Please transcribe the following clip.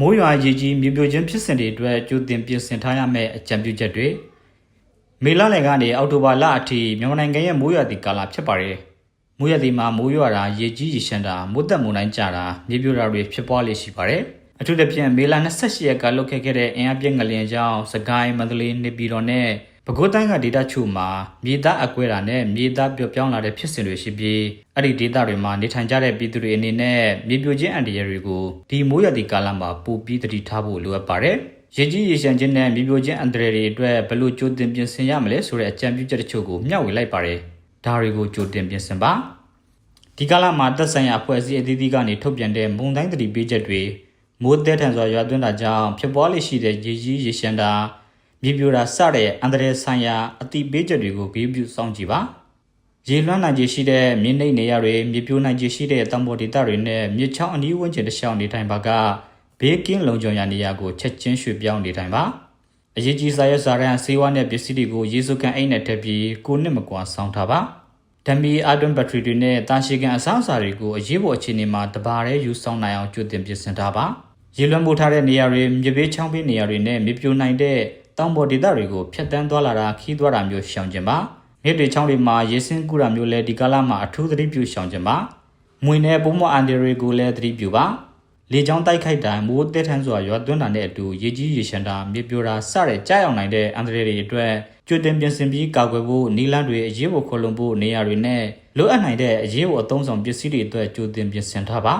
မိုးရွာရေကြီးမြေပြိုခြင်းဖြစ်စဉ်တွေအတွက်ကြိုတင်ပြင်ဆင်ထားရမယ့်အကြံပြုချက်တွေမေလလယ်ကနေအောက်တိုဘာလအထိမြန်မာနိုင်ငံရဲ့မိုးရွာသည့်ကာလဖြစ်ပါတယ်။မိုးရွာသည့်မှာမိုးရွာတာရေကြီးရေရှမ်းတာမိုးသက်မုန်တိုင်းကြတာမြေပြိုတာတွေဖြစ်ပွားလေရှိပါတယ်။အထူးသဖြင့်မေလ28ရက်ကလုတ်ခဲ့ခဲ့တဲ့အင်အားပြင်းငလျင်ကြောင့်စကိုင်းမန္တလေးနေပြည်တော်နဲ့ ပဲခူးတိုင်းကဒေသချို့မှာမြေသားအကွဲတာနဲ့မြေသားပျော့ပြောင်းလာတဲ့ဖြစ်စဉ်တွေရှိပြီးအဲ့ဒီဒေသတွေမှာနေထိုင်ကြတဲ့ပြည်သူတွေအနေနဲ့မြေပြိုခြင်းအန္တရာယ်တွေကိုဒီမိုးရွာသည့်ကာလမှာပိုပြီးသတိထားဖို့လိုအပ်ပါတယ်။ရေကြီးရေရှမ်းခြင်းနဲ့မြေပြိုခြင်းအန္တရာယ်တွေအတွက်ဘယ်လိုကြိုတင်ပြင်ဆင်ရမလဲဆိုတဲ့အကြံပြုချက်တချို့ကိုမျှဝေလိုက်ပါတယ်။ဒါတွေကိုကြိုတင်ပြင်ဆင်ပါ။ဒီကာလမှာသက်ဆိုင်ရာအဖွဲ့အစည်းအသီးသီးကနေထုတ်ပြန်တဲ့မုံတိုင်းသတိပေးချက်တွေမိုးသည်ထန်စွာရွာသွန်းတာကြောင့်ဖြစ်ပွားလေရှိတဲ့ရေကြီးရေရှမ်းတာ မြေပြိုတာစတဲ့အန္တရာယ်ဆိုင်ရာအတိပေးချက်တွေကိုဂရုပြုစောင့်ကြည့်ပါရေလွှမ်းနိုင်ခြေရှိတဲ့မြင်းနှိမ့်နေရတွေမြေပြိုနိုင်ခြေရှိတဲ့တံပေါ်ဒေသတွေနဲ့မြစ်ချောင်းအနီးဝန်းကျင်တစ်လျှောက်နေထိုင်ပါကဘေးကင်းလုံခြုံရာနေရာကိုချက်ချင်းရွှေ့ပြောင်းနေထိုင်ပါအရေးကြီးစာရွက်စာတမ်းဆေးဝါးနဲ့ပစ္စည်းတွေကိုရေစုကန်အိတ်နဲ့ထည့်ပြီးကိုနှစ်မကွာဆောင်းထားပါဓမီအာတွန်ဘက်ထရီတွေနဲ့တာရှည်ကန်အစားအစာတွေကိုအရေးပေါ်အခြေအနေမှာတဘာရဲယူဆောင်နိုင်အောင်ကြိုတင်ပြင်ဆင်ထားပါရေလွှမ်းမိုးထားတဲ့နေရာတွေမြေပေးချောင်းပေးနေရာတွေနဲ့မြေပြိုနိုင်တဲ့ တောင်ပေါ်ဒေသတွေကိုဖျက်တမ်းသွားလာတာခီးသွားတာမျိုးရှောင်ကျင်ပါမြစ်တွေချောင်းတွေမှာရေစင်းကူတာမျိုးလည်းဒီကာလမှာအထူးသတိပြုရှောင်ကျင်ပါမွေနဲ့ပုံမအန်ဒီတွေကိုလည်းသတိပြုပါလေချောင်းတိုက်ခိုက်တာမိုးတဲထန်းစွာရွာသွန်းတာနဲ့အတူရေကြီးရေရှမ်းတာမြေပြိုတာစတဲ့ကြားရောက်နိုင်တဲ့အန္တရာယ်တွေအတွက်ကြိုတင်ပြင်ဆင်ပြီးကာကွယ်ဖို့နီလန်းတွေအရေးပေါ်ခေါ်လုံဖို့နေရာတွေနဲ့လိုအပ်နိုင်တဲ့အရေးပေါ်အသုံးဆောင်ပစ္စည်းတွေအတွက်ကြိုတင်ပြင်ဆင်ထားပါ